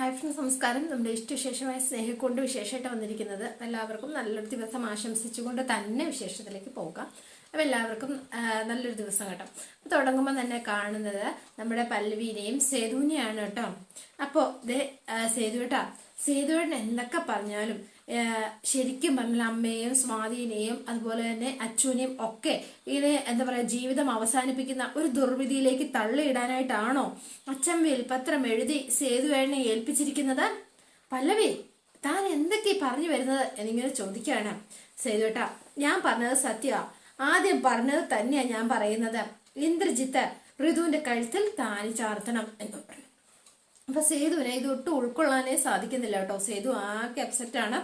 Hi friends നമസ്കാരം നമ്മുടെ ഇഷ്ടവിശേഷമായ സ്നേഹിക്കൊണ്ട് വിശേഷമായിട്ട് വന്നിരിക്കുന്നത്. എല്ലാവർക്കും നല്ലൊരു ദിവസം ആശംസിച്ചുകൊണ്ട് തന്നെ വിശേഷത്തിലേക്ക് പോകാം. അപ്പോൾ എല്ലാവർക്കും നല്ലൊരു ദിവസം കേട്ടോ. അപ്പോൾ തുടങ്ങുമ്പോൾ തന്നെ കാണുന്നത് നമ്മുടെ പല്ലവീനെയും സേതുവിനെയാണ് കേട്ടോ. അപ്പോൾ ഇതേ സേതു കേട്ടോ സേതുവേട്ടൻ എന്തൊക്കെ പറഞ്ഞാലും ശരിക്കും പറഞ്ഞാൽ അമ്മയെയും സ്വാധീനെയും അതുപോലെ തന്നെ അച്ഛനെയും ഒക്കെ ഇങ്ങനെ എന്താ പറയുക ജീവിതം അവസാനിപ്പിക്കുന്ന ഒരു ദുർവിധിയിലേക്ക് തള്ളിയിടാനായിട്ടാണോ അച്ഛൻ വേൽപത്രം എഴുതി സേതുവേണെ ഏൽപ്പിച്ചിരിക്കുന്നത്? പല്ലവി താൻ എന്തൊക്കെ പറഞ്ഞു വരുന്നത് എന്നിങ്ങനെ ചോദിക്കുകയാണ്. സേതുവേട്ട ഞാൻ പറഞ്ഞത് സത്യ. ആദ്യം പറഞ്ഞത് തന്നെയാണ് ഞാൻ പറയുന്നത്. ഇന്ദ്രജിത്ത് ഋതുവിന്റെ കഴുത്തിൽ താനി ചാർത്തണം എന്ന് അപ്പൊ സേതുവിനെ ഇത് ഒട്ടും ഉൾക്കൊള്ളാനേ സാധിക്കുന്നില്ല കേട്ടോ. സേതു ആകെ അപ്സെറ്റ് ആണ്.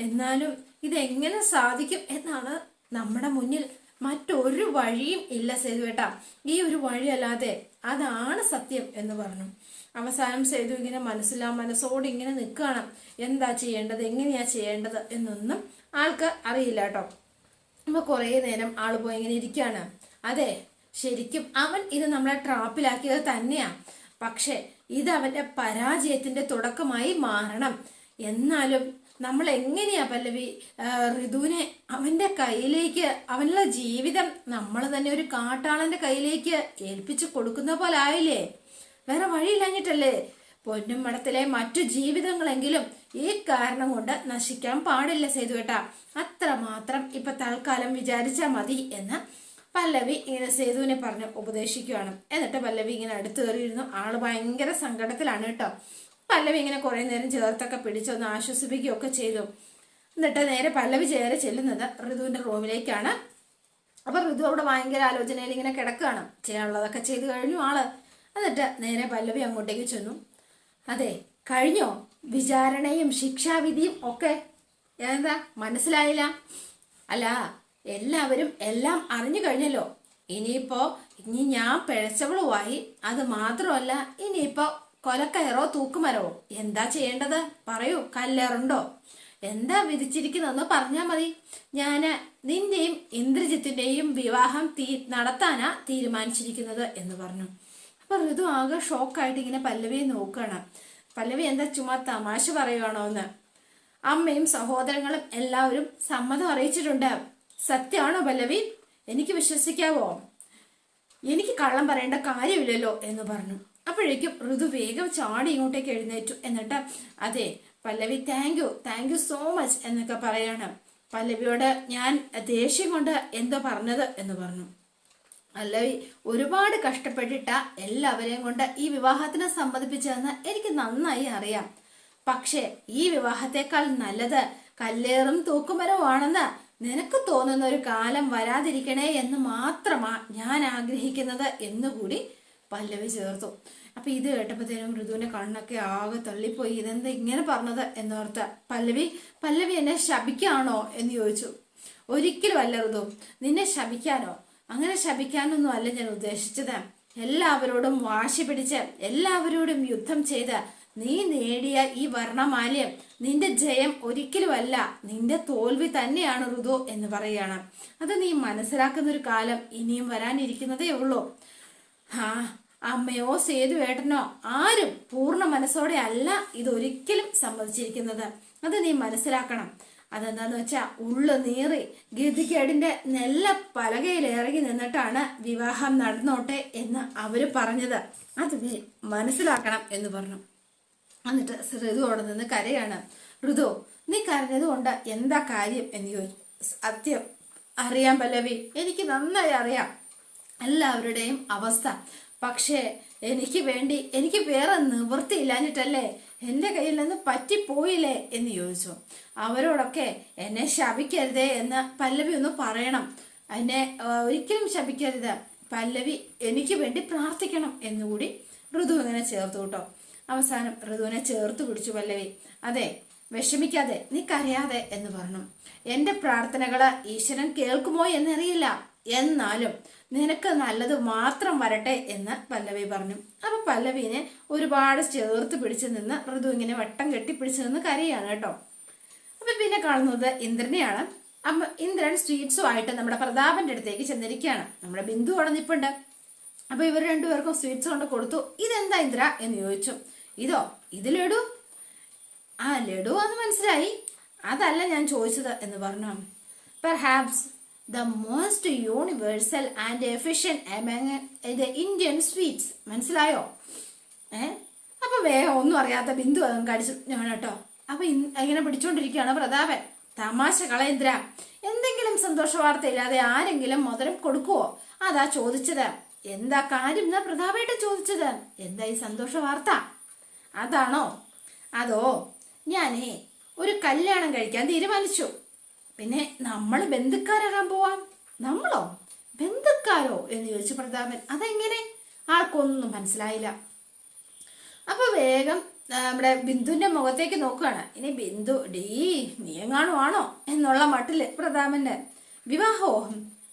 എന്നാലും ഇതെങ്ങനെ സാധിക്കും എന്നാണ് നമ്മുടെ മുന്നിൽ മറ്റൊരു വഴിയും ഇല്ല സേതു ഏട്ടാ. ഈ ഒരു വഴിയല്ലാതെ അതാണ് സത്യം എന്ന് പറഞ്ഞു. അവസാനം സേതു ഇങ്ങനെ മനസ്സിലാ മനസ്സോട് ഇങ്ങനെ നിൽക്കുകയാണ്. എന്താ ചെയ്യേണ്ടത്? എങ്ങനെയാ ചെയ്യേണ്ടത് എന്നൊന്നും ആൾക്ക് അറിയില്ല കേട്ടോ. അപ്പൊ കുറേ നേരം ആൾ പോയി ഇങ്ങനെ ഇരിക്കുകയാണ്. അതെ ശരിക്കും അവൻ ഇത് നമ്മളെ ട്രാപ്പിലാക്കിയത് തന്നെയാ. പക്ഷെ ഇത് അവന്റെ പരാജയത്തിന്റെ തുടക്കമായി മാറണം. എന്നാലും നമ്മൾ എങ്ങനെയാ പല്ലവി? ഋതുവിനെ അവന്റെ കയ്യിലേക്ക് അവനുള്ള ജീവിതം നമ്മൾ തന്നെ ഒരു കാട്ടാളന്റെ കയ്യിലേക്ക് ഏൽപ്പിച്ചു കൊടുക്കുന്ന പോലെ ആയില്ലേ? വേറെ വഴിയില്ലാഞ്ഞിട്ടല്ലേ? പൊന്നും മടത്തിലെ മറ്റു ജീവിതങ്ങളെങ്കിലും ഈ കാരണം കൊണ്ട് നശിക്കാൻ പാടില്ല സേതുവേട്ടാ. അത്ര മാത്രം ഇപ്പൊ തൽക്കാലം വിചാരിച്ചാ മതി എന്ന് പല്ലവി ഇങ്ങനെ സേതുവിനെ പറഞ്ഞ് ഉപദേശിക്കുകയാണ്. എന്നിട്ട് പല്ലവി ഇങ്ങനെ അടുത്ത് കയറിയിരുന്നു. ആൾ ഭയങ്കര സങ്കടത്തിലാണ് കേട്ടോ. പല്ലവി ഇങ്ങനെ കുറെ നേരം ചേർത്തൊക്കെ പിടിച്ചൊന്ന് ആശ്വസിപ്പിക്കുകയൊക്കെ ചെയ്തു. എന്നിട്ട് നേരെ പല്ലവി ചേരെ ചെല്ലുന്നത് ഋതുവിന്റെ റൂമിലേക്കാണ്. അപ്പൊ ഋതു അവിടെ ഭയങ്കര ആലോചനയിൽ ഇങ്ങനെ കിടക്കുകയാണ്. ചെയ്യാനുള്ളതൊക്കെ ചെയ്തു കഴിഞ്ഞു ആൾ. എന്നിട്ട് നേരെ പല്ലവി അങ്ങോട്ടേക്ക് ചെന്നു. അതെ കഴിഞ്ഞോ? വിചാരണയും ശിക്ഷാവിധിയും ഒക്കെ. എന്താ? മനസ്സിലായില്ല? അല്ല എല്ലാവരും എല്ലാം അറിഞ്ഞു കഴിഞ്ഞല്ലോ. ഇനിയിപ്പോ ഇനി ഞാൻ പിഴച്ചവളുമായി അത് മാത്രമല്ല ഇനിയിപ്പോ കൊലക്കയറോ തൂക്കുമരവോ എന്താ ചെയ്യേണ്ടത്? പറയൂ കല്ലേറുണ്ടോ? എന്താ വിധിച്ചിരിക്കുന്നതെന്ന് പറഞ്ഞാൽ മതി. ഞാൻ നിന്റെയും ഇന്ദ്രജിത്തിന്റെയും വിവാഹം തീ നടത്താനാ തീരുമാനിച്ചിരിക്കുന്നത് എന്ന് പറഞ്ഞു. അപ്പൊ ഋതു ആകെ ഷോക്കായിട്ട് ഇങ്ങനെ പല്ലവിയെ നോക്കുകയാണ്. പല്ലവി എന്താ ചുമ്മാ തമാശ പറയുവാണോ എന്ന് അമ്മയും സഹോദരങ്ങളും എല്ലാവരും സമ്മതം അറിയിച്ചിട്ടുണ്ട്. സത്യമാണോ പല്ലവി? എനിക്ക് വിശ്വസിക്കാവോ? എനിക്ക് കള്ളം പറയേണ്ട കാര്യമില്ലല്ലോ എന്ന് പറഞ്ഞു. അപ്പോഴേക്കും ഋതു വേഗം ചാടി ഇങ്ങോട്ടേക്ക് എഴുന്നേറ്റു. എന്നിട്ട് അതെ Pallavi thank you thank you so much എന്നൊക്കെ പറയാണ്. പല്ലവിയോട് ഞാൻ ദേഷ്യം കൊണ്ട് എന്തോ പറഞ്ഞത്? എന്ന് പറഞ്ഞു. പല്ലവി ഒരുപാട് കഷ്ടപ്പെട്ടിട്ട എല്ലാവരെയും കൊണ്ട് ഈ വിവാഹത്തിനെ സമ്മതിപ്പിച്ചതെന്ന് എനിക്ക് നന്നായി അറിയാം. പക്ഷേ ഈ വിവാഹത്തെക്കാൾ നല്ലത് കല്ലേറും തൂക്കുമരവുമാണെന്ന് നിനക്ക് തോന്നുന്ന ഒരു കാലം വരാതിരിക്കണേ എന്ന് മാത്രമാ ഞാൻ ആഗ്രഹിക്കുന്നത് എന്നുകൂടി പല്ലവി ചേർത്തു. അപ്പൊ ഇത് കേട്ടപ്പോഴത്തേനും മൃദുവിന്റെ കണ്ണൊക്കെ ആകെ തള്ളിപ്പോയി. ഇതെന്താ ഇങ്ങനെ പറഞ്ഞത് എന്നോർത്ത് പല്ലവി പല്ലവി എന്നെ ശപിക്കാണോ? എന്ന് ചോദിച്ചു. ഒരിക്കലും അല്ല ഋതു. നിന്നെ ശപിക്കാനോ? അങ്ങനെ ശപിക്കാനൊന്നും അല്ല ഞാൻ ഉദ്ദേശിച്ചത്. എല്ലാവരോടും വാശി പിടിച്ച് എല്ലാവരോടും യുദ്ധം ചെയ്ത് നീ നേടിയ ഈ വർണമാല്യം നിന്റെ ജയം ഒരിക്കലുമല്ല നിന്റെ തോൽവി തന്നെയാണ് ഋതു എന്ന് പറയുകയാണ്. അത് നീ മനസ്സിലാക്കുന്ന ഒരു കാലം ഇനിയും വരാനിരിക്കുന്നതേ ഉള്ളൂ. ആ അമ്മയോ സേതു ഏട്ടനോ ആരും പൂർണ മനസ്സോടെ അല്ല ഇതൊരിക്കലും സമ്മതിച്ചിരിക്കുന്നത്. അത് നീ മനസ്സിലാക്കണം. അതെന്താന്ന് വെച്ചാ ഉള്ളു നീറി ഗതികേടിന്റെ നെല്ല പലകയിൽ ഇറങ്ങി നിന്നിട്ടാണ് വിവാഹം നടന്നോട്ടെ എന്ന് അവർ പറഞ്ഞത്. അത് നീ മനസ്സിലാക്കണം എന്ന് പറഞ്ഞു. എന്നിട്ട് ഋതു അവിടെ നിന്ന് കരയാണ്. ഋതു നീ കരഞ്ഞത് കൊണ്ട് എന്താ കാര്യം? എന്ന് ചോദിച്ചു. സത്യം അറിയാം പല്ലവി. എനിക്ക് നന്നായി അറിയാം. എല്ലാവരുടെയും അവസ്ഥ. പക്ഷേ എനിക്ക് വേണ്ടി എനിക്ക് വേറെ നിവൃത്തിയില്ലാഞ്ഞിട്ടല്ലേ എന്റെ കയ്യിൽ നിന്ന് പറ്റിപ്പോയില്ലേ? എന്ന് ചോദിച്ചു. അവരോടൊക്കെ എന്നെ ശപിക്കരുതേ എന്ന് പല്ലവി ഒന്ന് പറയണം. എന്നെ ഒരിക്കലും ശപിക്കരുത്. പല്ലവി എനിക്ക് വേണ്ടി പ്രാർത്ഥിക്കണം എന്നുകൂടി ഋതു ഇങ്ങനെ ചേർത്തു കേട്ടോ. അവസാനം ഋതുവിനെ ചേർത്ത് പിടിച്ചു പല്ലവി. അതെ വിഷമിക്കാതെ നീ കരയാതെ എന്ന് പറഞ്ഞു. എന്റെ പ്രാർത്ഥനകൾ ഈശ്വരൻ കേൾക്കുമോ എന്നറിയില്ല. എന്നാലും നിനക്ക് നല്ലത് മാത്രം വരട്ടെ എന്ന് പല്ലവി പറഞ്ഞു. അപ്പൊ പല്ലവിനെ ഒരുപാട് ചേർത്ത് പിടിച്ചു നിന്ന് ഋതു ഇങ്ങനെ വട്ടം കെട്ടി പിടിച്ചു നിന്ന് കരയാണ് കേട്ടോ. അപ്പൊ പിന്നെ കാണുന്നത് ഇന്ദ്രനെയാണ്. അമ്മ ഇന്ദ്രൻ സ്വീറ്റ്സുമായിട്ട് നമ്മുടെ പ്രതാപന്റെ അടുത്തേക്ക് ചെന്നിരിക്കുകയാണ്. നമ്മുടെ ബിന്ദു അവിടെ നിപ്പുണ്ട്. അപ്പൊ ഇവർ രണ്ടുപേർക്കും സ്വീറ്റ്സ് കൊണ്ട് കൊടുത്തു. ഇതെന്താ ഇന്ദ്ര? എന്ന് ചോദിച്ചു. ഇതോ ഇത് ലഡു? ആ ലഡു എന്ന് മനസ്സിലായി. അതല്ല ഞാൻ ചോദിച്ചത് എന്ന് പറഞ്ഞു. Perhaps the most universal and efficient among the Indian sweets മനസ്സിലായോ? ഏ? അപ്പൊ വേഗം ഒന്നും അറിയാത്ത ബിന്ദു അതും കടിച്ചു. ഞാൻ കേട്ടോ. അപ്പൊ ഇങ്ങനെ പിടിച്ചോണ്ടിരിക്കുകയാണ് പ്രതാപൻ. തമാശ കളയന്ദ്ര. എന്തെങ്കിലും സന്തോഷ വാർത്ത ഇല്ലാതെ ആരെങ്കിലും മധുരം കൊടുക്കുവോ? അതാ ചോദിച്ചത്. എന്താ കാര്യം എന്നാ പ്രതാപേട്ടൻ ചോദിച്ചത്? എന്താ ഈ സന്തോഷ വാർത്ത അതാണോ? അതോ ഞാനേ ഒരു കല്യാണം കഴിക്കാൻ തീരുമാനിച്ചു. പിന്നെ നമ്മൾ ബന്ധുക്കാരാകാൻ പോവാം. നമ്മളോ? ബന്ധുക്കാരോ? എന്ന് ചോദിച്ചു പ്രതാപൻ. അതെങ്ങനെ? ആൾക്കൊന്നും മനസ്സിലായില്ല. അപ്പൊ വേഗം നമ്മുടെ ബിന്ദുവിന്റെ മുഖത്തേക്ക് നോക്കുകയാണ്. ഇനി ബിന്ദു ഡീ നീ എങ്ങാണോ ആണോ എന്നുള്ള മട്ടിൽ പ്രതാപന്റെ വിവാഹോ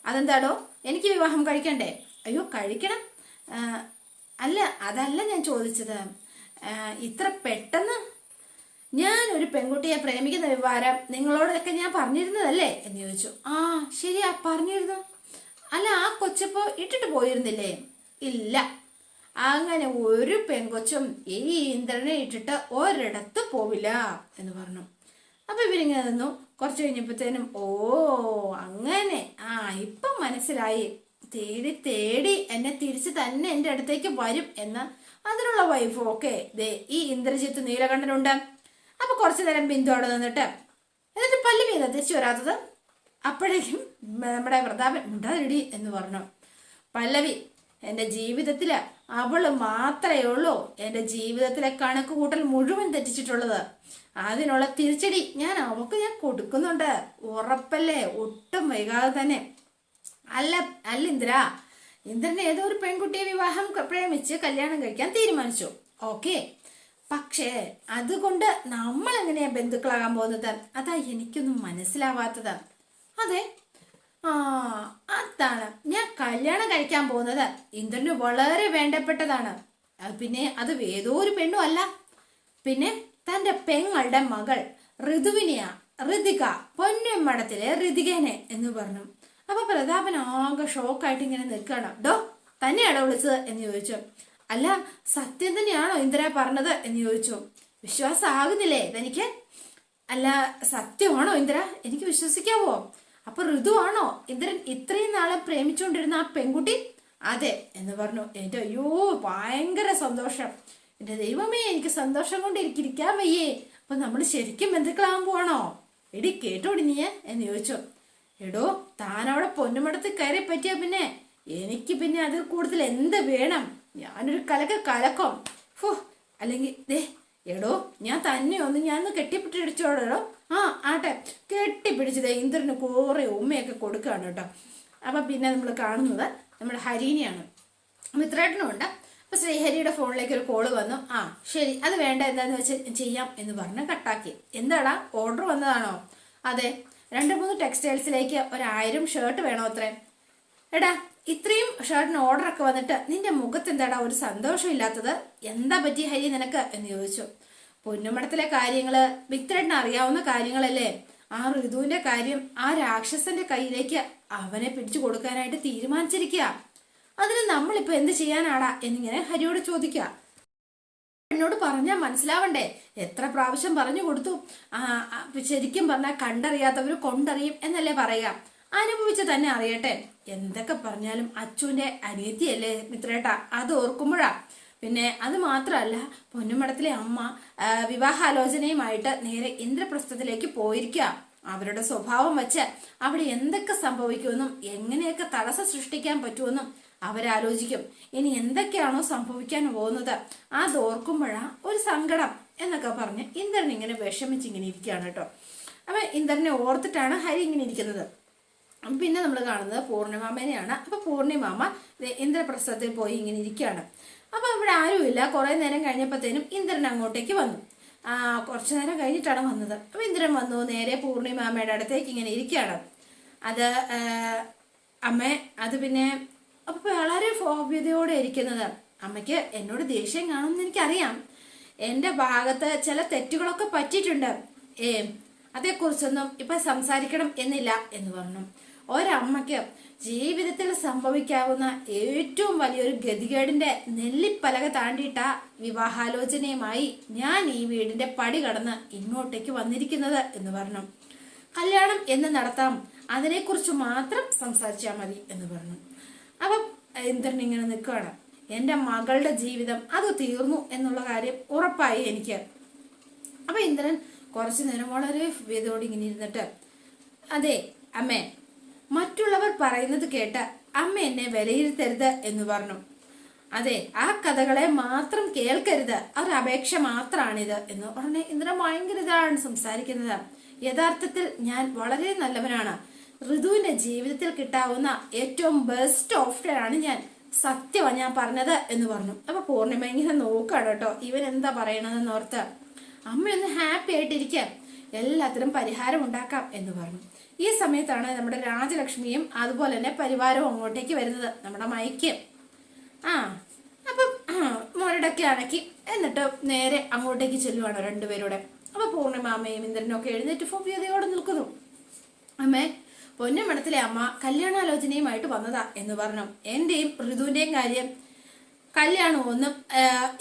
അതെന്താടോ? എനിക്ക് വിവാഹം കഴിക്കണ്ടേ? അയ്യോ കഴിക്കണം. അല്ല അതല്ല ഞാൻ ചോദിച്ചത്. ഇത്ര പെട്ടെന്ന് ഞാൻ ഒരു പെൺകുട്ടിയെ പ്രേമിക്കുന്ന വിവരം നിങ്ങളോടൊക്കെ ഞാൻ പറഞ്ഞിരുന്നതല്ലേ? എന്ന് ചോദിച്ചു. ആ ശരിയാ പറഞ്ഞിരുന്നു. അല്ല ആ കൊച്ചപ്പോ ഇട്ടിട്ട് പോയിരുന്നില്ലേ? ഇല്ല. അങ്ങനെ ഒരു പെങ്കൊച്ചും ഈ ഇന്ദ്രനെ ഇട്ടിട്ട് ഒരിടത്ത് പോവില്ല എന്ന് പറഞ്ഞു. അപ്പൊ ഇവരിങ്ങനെ നിന്നു. കുറച്ച് കഴിഞ്ഞപ്പോഴത്തേനും ഓ അങ്ങനെ. ആ ഇപ്പം മനസ്സിലായി. തേടി തേടി എന്നെ തിരിച്ച് തന്നെ എന്റെ അടുത്തേക്ക് വരും എന്ന് അതിനുള്ള വൈഫും ഒക്കെ ദേ ഈ ഇന്ദ്രജിത്ത് നീലകണ്ഠനുണ്ട്. അപ്പൊ കുറച്ചു നേരം ബിന്ദു അവിടെ നിന്നിട്ട് എന്നിട്ട് പല്ലു വീത തിരിച്ചു വരാത്തത് അപ്പോഴേക്കും നമ്മുടെ പ്രതാപൻ ഉണ്ടാതിടി എന്ന് പറഞ്ഞു. പല്ലവി എന്റെ ജീവിതത്തിൽ അവൾ മാത്രമേ ഉള്ളൂ. എന്റെ ജീവിതത്തിലെ കണക്ക് കൂട്ടൽ മുഴുവൻ തെറ്റിച്ചിട്ടുള്ളത്. അതിനുള്ള തിരിച്ചടി ഞാൻ അവൾക്ക് ഞാൻ കൊടുക്കുന്നുണ്ട്. ഉറപ്പല്ലേ? ഒട്ടും വൈകാതെ തന്നെ. അല്ല അല്ല ഇന്ദ്രൻ ഏതോ ഒരു പെൺകുട്ടിയെ വിവാഹം പ്രേമിച്ച് കല്യാണം കഴിക്കാൻ തീരുമാനിച്ചു. ഓക്കെ. പക്ഷേ അതുകൊണ്ട് നമ്മൾ എങ്ങനെയാ ബന്ധുക്കളാകാൻ പോകുന്നത്? അതാ എനിക്കൊന്നും മനസ്സിലാവാത്തത്. അതെ. ആ അതാണ്. ഞാൻ കല്യാണം കഴിക്കാൻ പോകുന്നത്. ഇന്ദ്രന് വളരെ വേണ്ടപ്പെട്ടതാണ്. പിന്നെ അത് ഏതോ ഒരു പെണ്ണും അല്ല. പിന്നെ തന്റെ പെങ്ങളുടെ മകൾ ഋതുവിനെയാ ഋതിക പൊന്നുമടത്തിലെ ഋതികേനെ എന്ന് പറഞ്ഞു. അപ്പൊ പ്രതാപൻ ആകെ ഷോക്കായിട്ട് ഇങ്ങനെ നിൽക്കണം ഡോ തന്നെയാണോ വിളിച്ചത്? എന്ന് ചോദിച്ചു. അല്ല സത്യം തന്നെയാണോ ഇന്ദിര പറഞ്ഞത്? എന്ന് ചോദിച്ചു. വിശ്വാസം ആകുന്നില്ലേ തനിക്ക്? അല്ല സത്യമാണോ ഇന്ദ്ര? എനിക്ക് വിശ്വസിക്കാവോ? അപ്പൊ ഋതുവാണോ ഇന്ദ്രൻ ഇത്രയും നാളെ പ്രേമിച്ചുകൊണ്ടിരുന്ന ആ പെൺകുട്ടി? അതെ എന്ന് പറഞ്ഞു. എന്റെ അയ്യോ ഭയങ്കര സന്തോഷം. എന്റെ ദൈവമേ എനിക്ക് സന്തോഷം കൊണ്ട് എനിക്ക് ഇരിക്കാൻ വയ്യേ. അപ്പൊ നമ്മൾ ശരിക്കും ബന്ധുക്കളാകാൻ പോവാണോ? എടി കേട്ടോടി നീ എന്ന് ചോദിച്ചു. എടോ താൻ അവിടെ പൊന്നുമടത്ത് കയറി പറ്റിയ പിന്നെ. എനിക്ക് പിന്നെ അതിൽ കൂടുതൽ എന്ത് വേണം? ഞാനൊരു കലക്ക കലക്കം. ഫോ അല്ലെങ്കിൽ ദേ എടോ ഞാൻ തന്നെ ഒന്ന് ഞാൻ ഒന്ന് കെട്ടിപ്പിടിച്ചോടോ ആ ആട്ടെ കെട്ടിപ്പിടിച്ചത് ഇന്ദ്രന് കുറേ ഉമ്മയൊക്കെ കൊടുക്കുകയാണ് കേട്ടോ. അപ്പൊ പിന്നെ നമ്മൾ കാണുന്നത് നമ്മുടെ ഹരീനെയാണ്. മിത്രേട്ടനും ഉണ്ട്. അപ്പൊ ശ്രീഹരിയുടെ ഫോണിലേക്ക് ഒരു കോൾ വന്നു. ആ ശരി അത് വേണ്ട എന്താന്ന് വെച്ച് ചെയ്യാം എന്ന് പറഞ്ഞ് കട്ടാക്കി. എന്താടാ ഓർഡർ വന്നതാണോ? അതെ രണ്ട് മൂന്ന് ടെക്സ്റ്റൈൽസിലേക്ക് ഒരായിരം ഷർട്ട് വേണോ അത്രേ? എടാ ഇത്രയും ഷർട്ടിന് ഓർഡർ ഒക്കെ വന്നിട്ട് നിന്റെ മുഖത്ത് എന്താടാ ഒരു സന്തോഷമില്ലാത്തത്? എന്താ പറ്റി ഹരി നിനക്ക്? എന്ന് ചോദിച്ചു. പൊന്നുമടത്തിലെ കാര്യങ്ങൾ വിക്രേട്ടന് അറിയാവുന്ന കാര്യങ്ങളല്ലേ? ആ ഋതുവിന്റെ കാര്യം ആ രാക്ഷസന്റെ കയ്യിലേക്ക് അവനെ പിടിച്ചു കൊടുക്കാനായിട്ട് തീരുമാനിച്ചിരിക്കുക. അതിന് നമ്മളിപ്പോ എന്ത് ചെയ്യാനാടാ? എന്നിങ്ങനെ ഹരിയോട് ചോദിക്കുക. എന്നോട് പറഞ്ഞാൽ മനസ്സിലാവണ്ടേ? എത്ര പ്രാവശ്യം പറഞ്ഞു കൊടുത്തു? ശരിക്കും പറഞ്ഞാൽ കണ്ടറിയാത്തവർ കൊണ്ടറിയും എന്നല്ലേ പറയാം അനുഭവിച്ച് തന്നെ അറിയട്ടെ. എന്തൊക്കെ പറഞ്ഞാലും അച്ചുവിന്റെ അനിയത്തിയല്ലേ മിത്രേട്ട? അത് ഓർക്കുമ്പോഴാ. പിന്നെ അത് മാത്രമല്ല പൊന്നുമടത്തിലെ അമ്മ വിവാഹാലോചനയുമായിട്ട് നേരെ ഇന്ദ്രപ്രസ്ഥത്തിലേക്ക് പോയിരിക്കുക. അവരുടെ സ്വഭാവം വെച്ച് അവിടെ എന്തൊക്കെ സംഭവിക്കുമെന്നും എങ്ങനെയൊക്കെ തടസ്സം സൃഷ്ടിക്കാൻ പറ്റുമെന്നും അവരാലോചിക്കും ഇനി എന്തൊക്കെയാണോ സംഭവിക്കാൻ പോകുന്നത്? അത് ഓർക്കുമ്പോഴാ ഒരു സങ്കടം എന്നൊക്കെ പറഞ്ഞ് ഇന്ദ്രൻ ഇങ്ങനെ വിഷമിച്ച് ഇങ്ങനെ ഇരിക്കുകയാണ് കേട്ടോ. അപ്പൊ ഇന്ദ്രനെ ഓർത്തിട്ടാണ് ഹരി ഇങ്ങനെ ഇരിക്കുന്നത്. പിന്നെ നമ്മൾ കാണുന്നത് പൂർണിമാമേനെയാണ്. അപ്പൊ പൂർണിമാമ ഇന്ദ്രപ്രസ്ഥത്തിൽ പോയി ഇങ്ങനെ ഇരിക്കുകയാണ്. അപ്പൊ ഇവിടെ ആരുമില്ല. കുറേ നേരം കഴിഞ്ഞപ്പോഴത്തേനും ഇന്ദ്രൻ അങ്ങോട്ടേക്ക് വന്നു. ആ കുറച്ചു നേരം കഴിഞ്ഞിട്ടാണ് വന്നത്. അപ്പൊ ഇന്ദ്രൻ വന്നു നേരെ പൂർണിമാമയുടെ അടുത്തേക്ക് ഇങ്ങനെ ഇരിക്കുകയാണ്. അത് അമ്മ അത് പിന്നെ അപ്പൊ വളരെ ഫോഭ്യതയോടെ ഇരിക്കുന്നത്. അമ്മയ്ക്ക് എന്നോട് ദേഷ്യം കാണുമെന്ന് എനിക്കറിയാം. എന്റെ ഭാഗത്ത് ചില തെറ്റുകളൊക്കെ പറ്റിയിട്ടുണ്ട്. ഏ അതേക്കുറിച്ചൊന്നും ഇപ്പൊ സംസാരിക്കണം എന്നില്ല എന്ന് പറഞ്ഞു. ഒരമ്മയ്ക്ക് ജീവിതത്തിൽ സംഭവിക്കാവുന്ന ഏറ്റവും വലിയൊരു ഗതികേടിന്റെ നെല്ലിപ്പലക താണ്ടിയിട്ട വിവാഹാലോചനയുമായി ഞാൻ ഈ വീടിന്റെ പടി കടന്ന് ഇങ്ങോട്ടേക്ക് വന്നിരിക്കുന്നത് എന്ന് പറഞ്ഞു. കല്യാണം എന്ന് നടത്താം. അതിനെക്കുറിച്ച് മാത്രം സംസാരിച്ചാൽ മതി എന്ന് പറഞ്ഞു. അപ്പം ഇന്ദ്രൻ ഇങ്ങനെ നിൽക്കുകയാണ്. എന്റെ മകളുടെ ജീവിതം അത് തീർന്നു എന്നുള്ള കാര്യം ഉറപ്പായി എനിക്ക്. അപ്പൊ ഇന്ദ്രൻ കുറച്ചു നേരം വളരെ വേദോട് ഇങ്ങനെ ഇരുന്നിട്ട് അതെ അമ്മേ മറ്റുള്ളവർ പറയുന്നത് കേട്ട് അമ്മ എന്നെ വിലയിരുത്തരുത് എന്ന് പറഞ്ഞു. അതെ ആ കഥകളെ മാത്രം കേൾക്കരുത്. ഒരു അപേക്ഷ മാത്രമാണിത് എന്ന് ഉടനെ ഇന്ദ്രൻ ഭയങ്കര ഇതാണ് സംസാരിക്കുന്നത്. യഥാർത്ഥത്തിൽ ഞാൻ വളരെ നല്ലവനാണ്. ഋതുവിന്റെ ജീവിതത്തിൽ കിട്ടാവുന്ന ഏറ്റവും ബെസ്റ്റ് ഓപ്ഷനാണ് ഞാൻ. സത്യമാണ് ഞാൻ പറഞ്ഞത് എന്ന് പറഞ്ഞു. അപ്പൊ പൂർണിമ ഇങ്ങനെ നോക്കാണ് കേട്ടോ. ഇവൻ എന്താ പറയണതെന്ന് ഓർത്ത് അമ്മയൊന്ന് ഹാപ്പി ആയിട്ടിരിക്കാം. എല്ലാത്തിനും പരിഹാരം ഉണ്ടാക്കാം എന്ന് പറഞ്ഞു. ഈ സമയത്താണ് നമ്മുടെ രാജലക്ഷ്മിയും അതുപോലെ തന്നെ പരിവാരവും അങ്ങോട്ടേക്ക് വരുന്നത് നമ്മുടെ മൈക്ക്. ആ അപ്പം മുരടൊക്കെ അടക്കി എന്നിട്ട് നേരെ അങ്ങോട്ടേക്ക് ചെല്ലുവാണ് രണ്ടുപേരുടെ. അപ്പൊ പൂർണിമ അമ്മയും ഇന്ദ്രനും ഒക്കെ എഴുന്നേറ്റ് ഫോബിയതയോടെ നിൽക്കുന്നു. അമ്മേ പൊന്നമണത്തിലെ അമ്മ കല്യാണാലോചനയുമായിട്ട് വന്നതാ എന്ന് പറഞ്ഞു. എന്റെയും ഋതുവിന്റെയും കാര്യം കല്യാണം ഒന്നും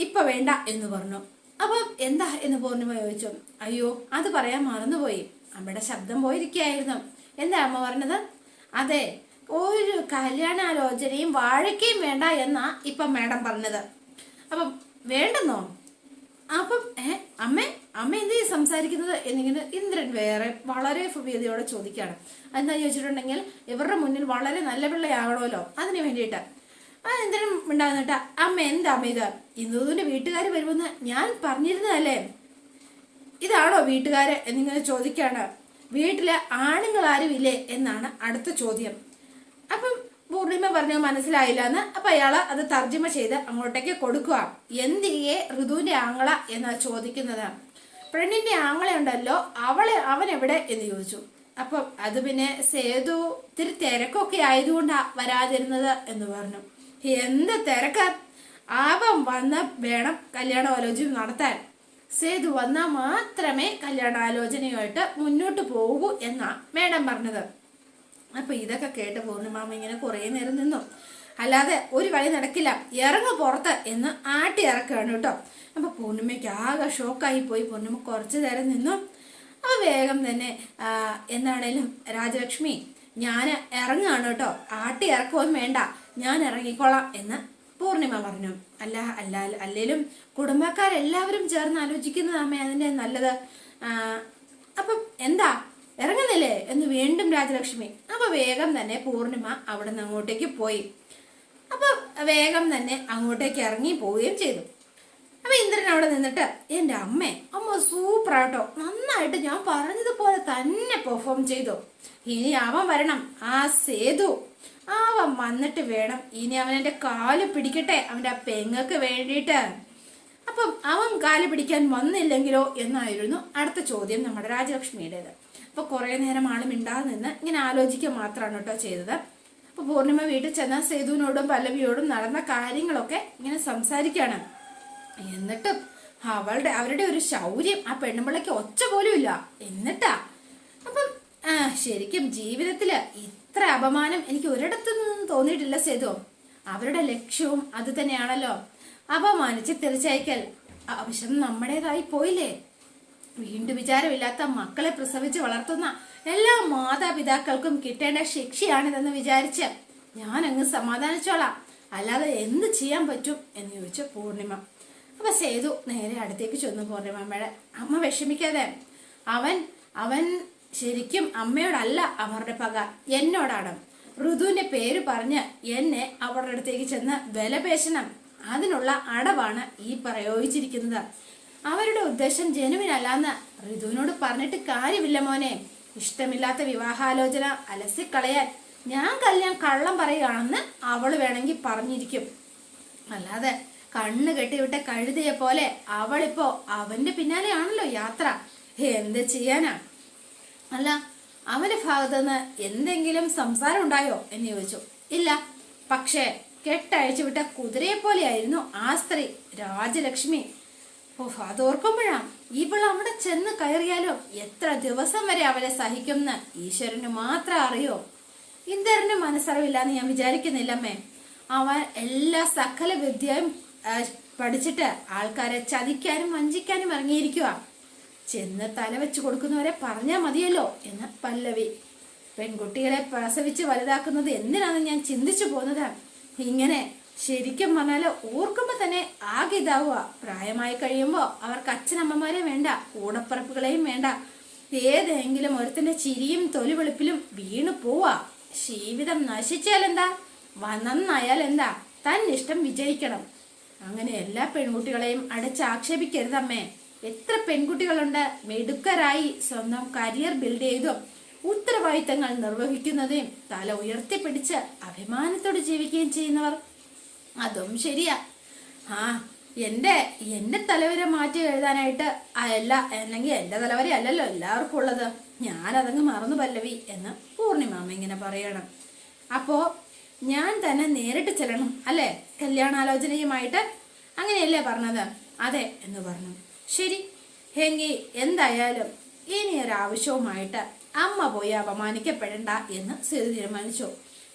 ഇപ്പൊ വേണ്ട എന്ന് പറഞ്ഞു. അപ്പൊ എന്താ എന്ന് പൂർണിമ ചോദിച്ചു. അയ്യോ അത് പറയാൻ മറന്നുപോയി. അമ്മയുടെ ശബ്ദം പോയിരിക്കുകയായിരുന്നു. എന്താ അമ്മ പറഞ്ഞത്? അതെ ഒരു കല്യാണാലോചനയും വാഴയ്ക്കയും വേണ്ട എന്നാ ഇപ്പൊ മാഡം പറഞ്ഞത്. അപ്പം വേണ്ടെന്നോ? അപ്പം ഏ അമ്മ അമ്മ എന്ത് സംസാരിക്കുന്നത് എന്നിങ്ങനെ ഇന്ദ്രൻ വേറെ വളരെ ഭവ്യതയോടെ ചോദിക്കുകയാണ്. എന്താ ചോദിച്ചിട്ടുണ്ടെങ്കിൽ ഇവരുടെ മുന്നിൽ വളരെ നല്ല പിള്ളയാകണമല്ലോ അതിന് വേണ്ടിയിട്ട്. ആ ഇന്ദ്രൻ ഉണ്ടാകുന്നിട്ട അമ്മ എന്താ അമ്മ ഇത്? ഇന്ദുവിന്റെ വീട്ടുകാർ വരുമെന്ന് ഞാൻ പറഞ്ഞിരുന്നതല്ലേ? ഇതാണോ വീട്ടുകാര്? എന്നിങ്ങനെ ചോദിക്കാണ് വീട്ടിലെ ആണുങ്ങൾ ആരും ഇല്ലേ? എന്നാണ് അടുത്ത ചോദ്യം. അപ്പം പൂർണിമ പറഞ്ഞു മനസ്സിലായില്ല എന്ന്. അപ്പൊ അയാൾ അത് തർജമ ചെയ്ത് അങ്ങോട്ടേക്ക് കൊടുക്കുക. എന്തിയെ ഋതുവിന്റെ ആങ്ങള എന്നാ ചോദിക്കുന്നത്. പെണ്ണിന്റെ ആങ്ങളയുണ്ടല്ലോ അവളെ അവൻ എവിടെ എന്ന് ചോദിച്ചു. അപ്പം അത് പിന്നെ സേതു ഇത്തിരി തിരക്കൊക്കെ ആയതുകൊണ്ടാ വരാതിരുന്നത് എന്ന് പറഞ്ഞു. എന്ത് തിരക്ക? ആപം വന്ന വേണം കല്യാണാലോചന നടത്താൻ. സേതു വന്നാൽ മാത്രമേ കല്യാണാലോചനയുമായിട്ട് മുന്നോട്ട് പോകൂ എന്നാ മേഡം പറഞ്ഞത്. അപ്പൊ ഇതൊക്കെ കേട്ട് പൂർണിമാമ ഇങ്ങനെ കുറെ നേരം നിന്നു. അല്ലാതെ ഒരു വഴി നടക്കില്ല. ഇറങ്ങ പുറത്ത് എന്ന് ആട്ടി ഇറക്കുകയാണ് കേട്ടോ. അപ്പൊ പൂർണിമയ്ക്ക് ആകെ ഷോക്കായി പോയി. പൂർണിമ കുറച്ചു നേരം നിന്നു. അപ്പൊ വേഗം തന്നെ എന്താണേലും രാജലക്ഷ്മി ഞാൻ ഇറങ്ങുകയാണ് കേട്ടോ. ആട്ടി ഇറക്കുകയും വേണ്ട. ഞാൻ ഇറങ്ങിക്കോളാം എന്ന് പൂർണിമ പറഞ്ഞു. അല്ല അല്ല അല്ലേലും കുടുംബക്കാരെല്ലാവരും ചേർന്ന് ആലോചിക്കുന്നത് അമ്മ അതിന്റെ നല്ലത്. അപ്പം എന്താ? ഇറങ്ങുന്നില്ലേ? എന്ന് വീണ്ടും രാജലക്ഷ്മി. അപ്പൊ വേഗം തന്നെ പൂർണിമ അവിടെ നിന്ന് അങ്ങോട്ടേക്ക് പോയി. അപ്പൊ വേഗം തന്നെ അങ്ങോട്ടേക്ക് ഇറങ്ങി പോവുകയും ചെയ്തു. അപ്പൊ ഇന്ദ്രൻ അവിടെ നിന്നിട്ട് എന്റെ അമ്മേ അമ്മ സൂപ്പർ ആട്ടോ. നന്നായിട്ട് ഞാൻ പറഞ്ഞതുപോലെ തന്നെ പെർഫോം ചെയ്തു. ഇനി അവൻ വരണം. ആ സേതു അവൻ വന്നിട്ട് വേണം. ഇനി അവൻ എന്റെ കാൽ പിടിക്കട്ടെ അവന്റെ പെങ്ങക്ക് വേണ്ടിയിട്ട്. അപ്പം അവൻ കാൽ പിടിക്കാൻ വന്നില്ലെങ്കിലോ എന്നായിരുന്നു അടുത്ത ചോദ്യം നമ്മുടെ രാജലക്ഷ്മിയുടേത്. അപ്പൊ കുറെ നേരം ആൾ മിണ്ടാതെ നിന്ന് ഇങ്ങനെ ആലോചിക്കുക മാത്രമാണ് കേട്ടോ ചെയ്തത്. അപ്പൊ പൂർണിമ വീട്ടിൽ ചെന്ന സേതുവിനോടും പല്ലവിയോടും നടന്ന കാര്യങ്ങളൊക്കെ ഇങ്ങനെ സംസാരിക്കുകയാണ് എന്നിട്ടും അവളുടെ അവരുടെ ഒരു ശൗര്യം ആ പെണ്ണുമ്പിളയ്ക്ക് ഒച്ച പോലും ഇല്ല. എന്നിട്ടാ അപ്പം ശരിക്കും ജീവിതത്തിൽ ഇത്ര അപമാനം എനിക്ക് ഒരിടത്തു നിന്നും തോന്നിയിട്ടില്ല സേതു. അവരുടെ ലക്ഷ്യവും അത് തന്നെയാണല്ലോ. അപമാനിച്ച് തിരിച്ചയക്കൽ ആവശ്യം നമ്മുടേതായി പോയില്ലേ? വീണ്ടും വിചാരമില്ലാത്ത മക്കളെ പ്രസവിച്ച് വളർത്തുന്ന എല്ലാ മാതാപിതാക്കൾക്കും കിട്ടേണ്ട ശിക്ഷയാണിതെന്ന് വിചാരിച്ച് ഞാൻ അങ്ങ് സമാധാനിച്ചോളാം. അല്ലാതെ എന്ത് ചെയ്യാൻ പറ്റും എന്ന് ചോദിച്ച പൂർണിമ. അപ്പൊ സേതു നേരെ അടുത്തേക്ക് ചെന്നു പൂർണിമമ്മയുടെ. അമ്മ വിഷമിക്കാതെ അവൻ അവൻ ശരിക്കും അമ്മയോടല്ല അവരുടെ പക എന്നോടാണ്. ഋതുവിന്റെ പേര് പറഞ്ഞ് എന്നെ അവരുടെ അടുത്തേക്ക് ചെന്ന് വിലപേശണം അതിനുള്ള അടവാണ് ഈ പ്രയോഗിച്ചിരിക്കുന്നത്. അവരുടെ ഉദ്ദേശം ജനുവിനല്ലാന്ന് ഋതുവിനോട് പറഞ്ഞിട്ട് കാര്യമില്ല മോനെ. ഇഷ്ടമില്ലാത്ത വിവാഹാലോചന അലസിക്കളയാൻ ഞാൻ കല്യാൺ കള്ളം പറയുകയാണെന്ന് അവൾ വേണമെങ്കിൽ പറഞ്ഞിരിക്കും. അല്ലാതെ കണ്ണ് കെട്ടിവിട്ട കഴുതിയെ പോലെ അവളിപ്പോ അവന്റെ പിന്നാലെയാണല്ലോ യാത്ര. എന്ത് ചെയ്യാനാ? അല്ല അവന്റെ ഭാഗത്തു നിന്ന് എന്തെങ്കിലും സംസാരം ഉണ്ടായോ എന്ന് ചോദിച്ചു. ഇല്ല പക്ഷേ കെട്ടഴിച്ചു വിട്ട കുതിരയെ പോലെയായിരുന്നു ആ സ്ത്രീ രാജലക്ഷ്മി. ഓ അതോർക്കുമ്പോഴാ ഇവൾ അവിടെ ചെന്ന് കയറിയാലോ? എത്ര ദിവസം വരെ അവളെ സഹിക്കുമെന്ന് ഈശ്വരന് മാത്രം അറിയോ? ഇന്ദ്രന് മനസ്സറിവില്ലാന്ന് ഞാൻ വിചാരിക്കുന്നില്ല വിചാരിക്കുന്നില്ലമ്മേ. അവൻ എല്ലാ സകല വിദ്യയും പഠിച്ചിട്ട് ആൾക്കാരെ ചതിക്കാനും വഞ്ചിക്കാനും ഇറങ്ങിയിരിക്കുക ചെന്ന് തല വെച്ച് കൊടുക്കുന്നവരെ പറഞ്ഞാ മതിയല്ലോ എന്ന് പല്ലവി. പെൺകുട്ടികളെ പ്രസവിച്ച് വലുതാക്കുന്നത് എന്തിനാണെന്ന് ഞാൻ ചിന്തിച്ചു പോകുന്നത് ഇങ്ങനെ ശരിക്കും പറഞ്ഞാൽ ഓർക്കുമ്പോ തന്നെ ആകെ ഇതാവുക പ്രായമായി കഴിയുമ്പോ അവർക്ക് അച്ഛനമ്മമാരെ വേണ്ട കൂടപ്പറപ്പുകളെയും വേണ്ട. ഏതെങ്കിലും ഒരുത്തിന്റെ ചിരിയും തൊലിവെളുപ്പിലും വീണു പോവാ. ജീവിതം നശിച്ചാലെന്താ? നന്നായാൽ എന്താ ഇഷ്ടം വിജയിക്കണം. അങ്ങനെ എല്ലാ പെൺകുട്ടികളെയും അടച്ചാക്ഷേപിക്കരുതമ്മേ. എത്ര പെൺകുട്ടികളുണ്ട്? മെടുക്കരായി സ്വന്തം കരിയർ ബിൽഡ് ചെയ്തും ഉത്തരവാദിത്തങ്ങൾ നിർവഹിക്കുന്നതും തല ഉയർത്തിപ്പിടിച്ച് അഭിമാനത്തോടെ ജീവിക്കുകയും ചെയ്യുന്നവർ അതും ശരിയാ. ആ എന്റെ എന്റെ തലവരെ മാറ്റി എഴുതാനായിട്ട് അല്ല അല്ലെങ്കിൽ എന്റെ തലവര അല്ലല്ലോ എല്ലാവർക്കും ഉള്ളത്. ഞാനതങ്ങ് മറന്നു പല്ലവി എന്ന് പൂർണിമാമ ഇങ്ങനെ പറയണം. അപ്പോ ഞാൻ തന്നെ നേരിട്ട് ചെല്ലണം അല്ലേ? കല്യാണാലോചനയുമായിട്ട് അങ്ങനെയല്ലേ പറഞ്ഞത്? അതെ എന്ന് പറഞ്ഞു. ശരി ഹെങ്കി എന്തായാലും ഇനി ഒരു ആവശ്യവുമായിട്ട് അമ്മ പോയി അപമാനിക്കപ്പെടണ്ട എന്ന് സ്ഥിതി തീരുമാനിച്ചു.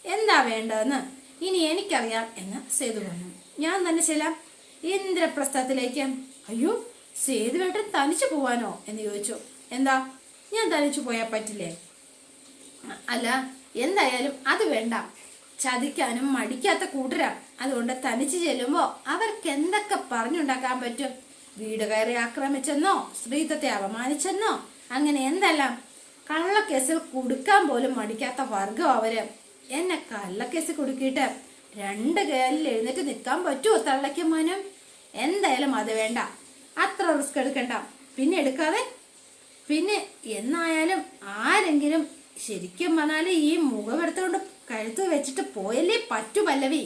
എന്താ വേണ്ടതെന്ന് ഇനി എനിക്കറിയാം എന്ന് സേതു പറഞ്ഞു. ഞാൻ തന്നെ ചെല്ലാം ഇന്ദ്രപ്രസ്ഥത്തിലേക്ക് അയ്യോ സേതുവേട്ടൻ തനിച്ചു പോവാനോ? എന്ന് ചോദിച്ചു. എന്താ? ഞാൻ തനിച്ചു പോയാൽ പറ്റില്ലേ? അല്ല എന്തായാലും അത് വേണ്ട. ചതിക്കാനും മടിക്കാത്ത കൂട്ടരാ. അതുകൊണ്ട് തനിച്ച് ചെല്ലുമ്പോ അവർക്ക് എന്തൊക്കെ പറഞ്ഞുണ്ടാക്കാൻ പറ്റും? വീട് കയറി ആക്രമിച്ചെന്നോ? സ്ത്രീത്വത്തെ അപമാനിച്ചെന്നോ? അങ്ങനെ എന്തെല്ലാം? കള്ളക്കേസിൽ കൊടുക്കാൻ പോലും മടിക്കാത്ത വർഗം അവർ. എന്നെ കള്ളക്കേസ് കൊടുക്കിയിട്ട് രണ്ട് കാലിൽ എഴുന്നേറ്റ് നിൽക്കാൻ പറ്റുമോ തള്ളയ്ക്കമ്മാനും എന്തായാലും അത് വേണ്ട. അത്ര റിസ്ക് എടുക്കണ്ട. പിന്നെ എടുക്കാതെ പിന്നെ എന്നായാലും ആരെങ്കിലും ശരിക്കും പറഞ്ഞാൽ ഈ മുഖം എടുത്തുകൊണ്ട് കഴുത്ത് വെച്ചിട്ട് പോയല്ലേ പറ്റു പല്ലവി.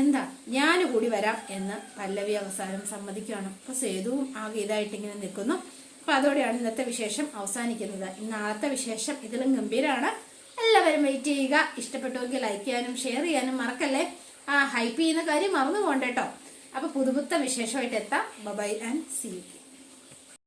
എന്താ ഞാൻ കൂടി വരാം എന്ന് പല്ലവി അവസാനം സമ്മതിക്കുകയാണ്. അപ്പൊ സേതുവും ആകെ ഇതായിട്ട് ഇങ്ങനെ നിൽക്കുന്നു. അപ്പൊ അതോടെയാണ് ഇന്നത്തെ വിശേഷം അവസാനിക്കുന്നത്. ഇന്നാളത്തെ വിശേഷം ഇതിലും ഗംഭീരമാണ് എല്ലാവരും വെയിറ്റ് ചെയ്യുക. ഇഷ്ടപ്പെട്ടുവെങ്കിൽ ലൈക്ക് ചെയ്യാനും ഷെയർ ചെയ്യാനും മറക്കല്ലേ? ആ ഹൈപ്പ് ചെയ്യുന്ന കാര്യം മറന്നു പോകണ്ട കേട്ടോ. അപ്പൊ പുതുപുത്ത വിശേഷമായിട്ട് എത്താം. By and see